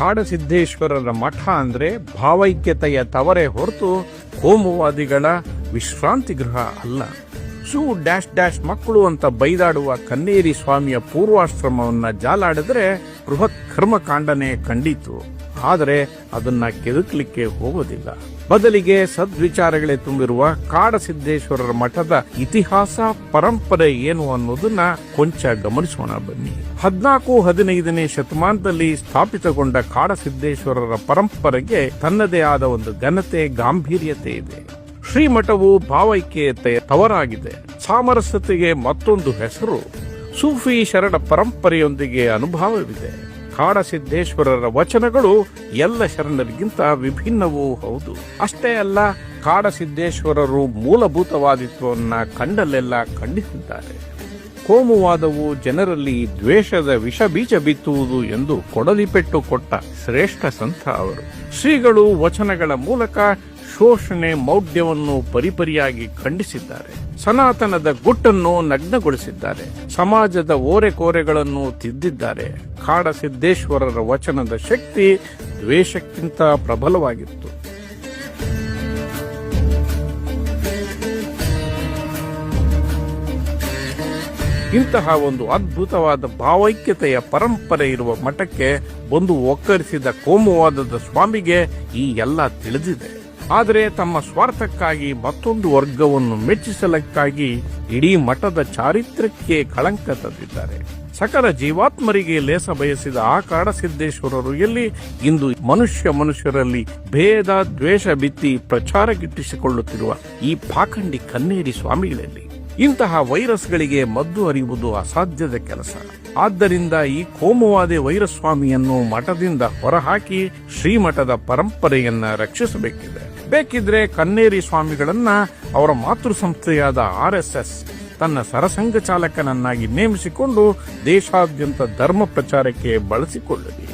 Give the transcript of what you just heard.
ಕಾಡಸಿದ್ದೇಶ್ವರರ ಮಠ ಅಂದ್ರೆ ಭಾವೈಕ್ಯತೆಯ ತವರೆ ಹೊರತು ಹೋಮವಾದಿಗಳ ವಿಶ್ರಾಂತಿ ಗೃಹ ಅಲ್ಲ. ಸೂ ಡ್ಯಾಶ್ ಡ್ಯಾಶ್ ಮಕ್ಕಳು ಅಂತ ಬೈದಾಡುವ ಕನ್ನೇರಿ ಸ್ವಾಮಿಯ ಪೂರ್ವಾಶ್ರಮವನ್ನ ಜಾಲಾಡಿದ್ರೆ ಬೃಹತ್ ಕರ್ಮಕಾಂಡನೆ ಕಂಡಿತು. ಆದರೆ ಅದನ್ನ ಕೆದುಕಲಿಕ್ಕೆ ಹೋಗೋದಿಲ್ಲ ಬದಲಿಗೆ ಸದ್ವಿಚಾರಗಳೇ ತುಂಬಿರುವ ಕಾಡಸಿದ್ದೇಶ್ವರರ ಮಠದ ಇತಿಹಾಸ, ಪರಂಪರೆ ಏನು ಅನ್ನೋದನ್ನ ಕೊಂಚ ಗಮನಿಸೋಣ ಬನ್ನಿ. ಹದಿನಾಲ್ಕು, ಹದಿನೈದನೇ ಶತಮಾನದಲ್ಲಿ ಸ್ಥಾಪಿತಗೊಂಡ ಕಾಡಸಿದ್ದೇಶ್ವರರ ಪರಂಪರೆಗೆ ತನ್ನದೇ ಆದ ಒಂದು ಘನತೆ, ಗಾಂಭೀರ್ಯತೆ ಇದೆ. ಶ್ರೀಮಠವು ಭಾವೈಕ್ಯತೆ ತವರಾಗಿದೆ. ಸಾಮರಸ್ಯತೆಗೆ ಮತ್ತೊಂದು ಹೆಸರು, ಸೂಫಿ ಶರಣ ಪರಂಪರೆಯೊಂದಿಗೆ ಅನುಭವವಿದೆ. ಕಾಡಸಿದ್ದೇಶ್ವರರ ವಚನಗಳು ಎಲ್ಲ ಶರಣರಿಗಿಂತ ವಿಭಿನ್ನವೂ ಹೌದು. ಅಷ್ಟೇ ಅಲ್ಲ, ಕಾಡಸಿದ್ದೇಶ್ವರರು ಮೂಲಭೂತವಾದಿತ್ವವನ್ನ ಕಂಡಲ್ಲೆಲ್ಲ ಖಂಡಿಸಿದ್ದಾರೆ. ಕೋಮುವಾದವು ಜನರಲ್ಲಿ ದ್ವೇಷದ ವಿಷ ಬೀಜ ಬಿತ್ತುವುದು ಎಂದು ಕೊಡಲಿಪೆಟ್ಟು ಕೊಟ್ಟ ಶ್ರೇಷ್ಠ ಸಂತ ಅವರು. ಶ್ರೀಗಳು ವಚನಗಳ ಮೂಲಕ ಶೋಷಣೆ ಮೌಢ್ಯವನ್ನು ಪರಿಪರಿಯಾಗಿ ಖಂಡಿಸಿದ್ದಾರೆ. ಸನಾತನದ ಗುಟ್ಟನ್ನು ನಗ್ನಗೊಳಿಸಿದ್ದಾರೆ. ಸಮಾಜದ ಓರೆಕೋರೆಗಳನ್ನು ತಿದ್ದಿದ್ದಾರೆ. ಕಾಡಸಿದ್ದೇಶ್ವರರ ವಚನದ ಶಕ್ತಿ ದ್ವೇಷಕ್ಕಿಂತ ಪ್ರಬಲವಾಗಿತ್ತು. ಇಂತಹ ಒಂದು ಅದ್ಭುತವಾದ ಭಾವೈಕ್ಯತೆಯ ಪರಂಪರೆ ಇರುವ ಮಠಕ್ಕೆ ಬಂದು ಒಕ್ಕರಿಸಿದ ಕೋಮುವಾದದ ಸ್ವಾಮಿಗೆ ಈ ಎಲ್ಲ ತಿಳಿದಿದೆ. ಆದರೆ ತಮ್ಮ ಸ್ವಾರ್ಥಕ್ಕಾಗಿ ಮತ್ತೊಂದು ವರ್ಗವನ್ನು ಮೆಚ್ಚಿಸಲಕ್ಕಾಗಿ ಇಡೀ ಮಠದ ಚಾರಿತ್ರ್ಯಕ್ಕೆ ಕಳಂಕ ತಂದಿದ್ದಾರೆ. ಸಕಲ ಜೀವಾತ್ಮರಿಗೆ ಲೇಸ ಬಯಸಿದ ಆ ಕಾಡಸಿದ್ದೇಶ್ವರರು ಎಲ್ಲಿ ಇಂದು ಮನುಷ್ಯ ಮನುಷ್ಯರಲ್ಲಿ ಭೇದ ದ್ವೇಷ ಬಿತ್ತಿ ಪ್ರಚಾರಗಿಟ್ಟಿಸಿಕೊಳ್ಳುತ್ತಿರುವ ಈ ಪಾಖಂಡಿ ಕನ್ನೇರಿ ಸ್ವಾಮಿಗಳಲ್ಲಿ. ಇಂತಹ ವೈರಸ್ಗಳಿಗೆ ಮದ್ದು ಅರಿಯುವುದು ಅಸಾಧ್ಯದ ಕೆಲಸ. ಆದ್ದರಿಂದ ಈ ಕೋಮುವಾದೆ ವೈರಸ್ವಾಮಿಯನ್ನು ಮಠದಿಂದ ಹೊರಹಾಕಿ ಶ್ರೀಮಠದ ಪರಂಪರೆಯನ್ನ ರಕ್ಷಿಸಬೇಕಿದೆ. ಬೇಕಿದ್ರೆ ಕನ್ನೇರಿ ಸ್ವಾಮಿಗಳನ್ನ ಅವರ ಮಾತೃ ಸಂಸ್ಥೆಯಾದ ಆರ್ ಎಸ್ ಎಸ್ ತನ್ನ ಸರಸಂಘ ಚಾಲಕನನ್ನಾಗಿ ನೇಮಿಸಿಕೊಂಡು ದೇಶಾದ್ಯಂತ ಧರ್ಮ ಪ್ರಚಾರಕ್ಕೆ ಬಳಸಿಕೊಳ್ಳಲಿ.